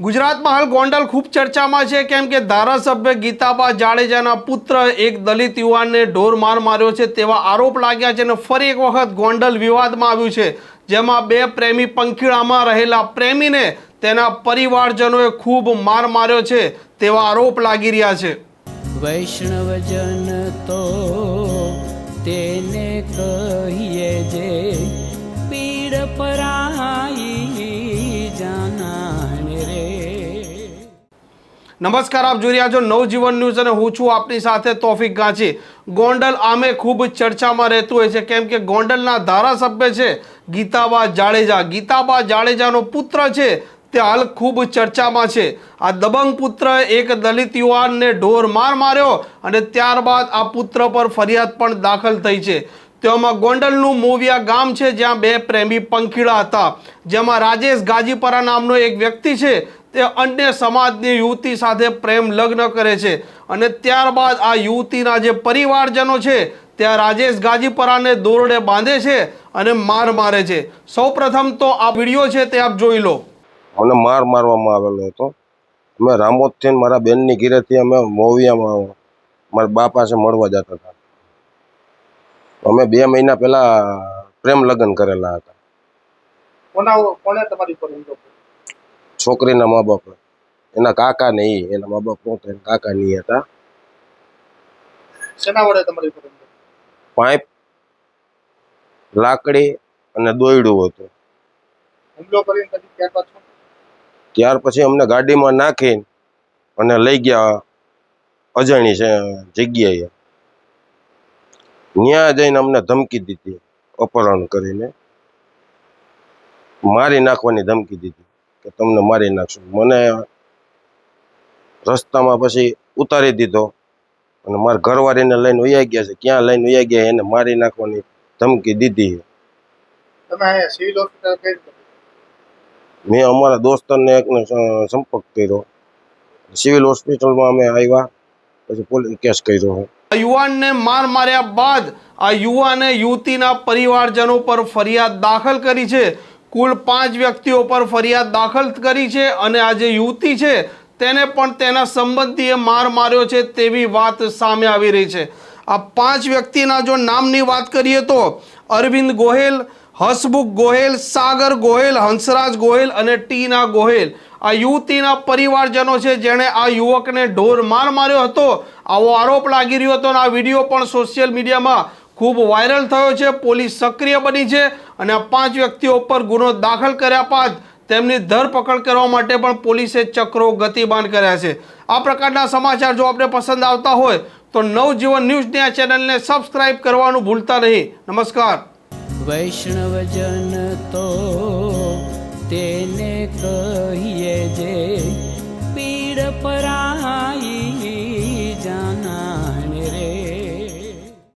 ગુજરાતમાં હાલ ગોંડલ ખૂબ ચર્ચામાં છે, કેમ કે ધારાસભ્ય ગીતાબા જાડેજાના પુત્ર એક દલિત યુવાનને ઢોર માર માર્યો છે તેવા આરોપ લાગ્યા છે અને ફરી એક વખત ગોંડલ વિવાદમાં આવ્યું છે, જેમાં બે પ્રેમી પંખીડામાં રહેલા પ્રેમીને તેના પરિવારજનોએ ખૂબ માર માર્યો છે તેવા આરોપ લાગી રહ્યા છે. વૈષ્ણવજન તો તેને કહીએ જે પીડ પરાઈ નમસ્કાર, આપ જોઈ રહ્યા છો નવજીવન ન્યૂઝ અને હું છું આપની સાથે તોફિક ગાંચી. ગોંડલ આમે ખૂબ ચર્ચામાં રહેતું હોય છે, કેમ કે ગોંડલના ધારાસભ્ય છે ગીતાબા જાડેજા. ગીતાબા જાડેજાનો પુત્ર છે તે હાલ ખૂબ ચર્ચામાં છે. આ દબંગ પુત્ર એક દલિત યુવાનને ઢોર માર માર્યો અને ત્યારબાદ આ પુત્ર પર ફરિયાદ પણ દાખલ થઈ છે. તેમાં ગોંડલનું મોવિયા ગામ છે, જ્યાં બે પ્રેમી પંખીડા હતા. જેમાં રાજેશ ગાજીપરા નામનો એક વ્યક્તિ છે તે અન્ય સમાજની યુવતી સાથે પ્રેમ લગ્ન કરે છે. અને ત્યારબાદ આ યુવતીના જે પરિવારજનો છે ત્યાં રાજેશ ગાજીપરાને દોરડે બાંધે છે અને માર મારે છે. સૌપ્રથમ તો આ વીડિયો છે તે આપ જોઈ લો. અમને માર મારવામાં આવેલો હતો. અમે રામોદ થઈને મારા બેનની ઘીરેથી અમે મોવિયામાં મારા બા પાસે મળવા જતા હતા. અમે બે મહિના પહેલા પ્રેમ લગ્ન કરેલા હતા. કોના કોને તમારી પર? છોકરીના મા બાપ એના કાકા ને એ એના મા બાપ નહોતા એના કાકા ની હતા. શેના વડે તમારી? પાઇપ લાકડી અને દોયડું હતું. હુમલો કરીને પછી ત્યારબાદ ત્યાર પછી અમને ગાડીમાં નાખી અને લઈ ગયા અજાણી છે જગ્યાએ. ત્યાં જઈને અમને ધમકી દીધી અપહરણ કરીને. મારી નાખવાની ધમકી દીધી. કે તમને મારી નાખશું. મને રસ્તામાં પછી ઉતારી દીધો. અને મારા ઘરવાળીને લઈને ઉયા ગયા છે. ક્યાં લઈને ઉયા ગયા એને મારી નાખવાની ધમકી દીધી તમે સિવિલ હોસ્પિટલ મેં અમારા દોસ્તને એકને સંપર્ક કર્યો. સિવિલ હોસ્પિટલમાં અમે આવ્યા. પછી પોલીસ કેસ કર્યો આ યુવાનને માર માર્યા બાદ આ યુવાને યુવતીના પરિવારજનો પર ફરિયાદ દાખલ કરી છે. કુલ પાંચ વ્યક્તિઓ પર ફરિયાદ દાખલ કરી છે અને આ જે યુવતી છે, તેને પણ તેના સંબંધીએ માર માર્યો છે તેવી વાત સામે આવી રહી છે. આ પાંચ વ્યક્તિના જો નામની વાત કરીએ તો અરવિંદ ગોહેલ હસબુક ગોહેલ, સાગર ગોહેલ, હંસરાજ ગોહેલ અને ટીના ગોહેલ. આ યુવતીના પરિવારજનો છે જેણે આ યુવકને ઢોર માર માર્યો હતો. આવો આરોપ લાગી રહ્યો હતો અને આ વીડિયો પણ સોશિયલ મીડિયામાં ખૂબ વાયરલ થયો છે. પોલીસ સક્રિય બની છે. અને આ પાંચ વ્યક્તિઓ પર ગુનો દાખલ કર્યા બાદ તેમની ધરપકડ કરવા માટે પણ પોલીસે ચક્રો ગતિમાન કર્યા છે. આ પ્રકારના સમાચાર જો આપને પસંદ આવતા હોય તો નવજીવન ન્યૂઝની આ ચેનલને સબસ્ક્રાઇબ કરવાનું ભૂલતા નહીં. નમસ્કાર. વૈષ્ણવજન તો તેને કહીએ જે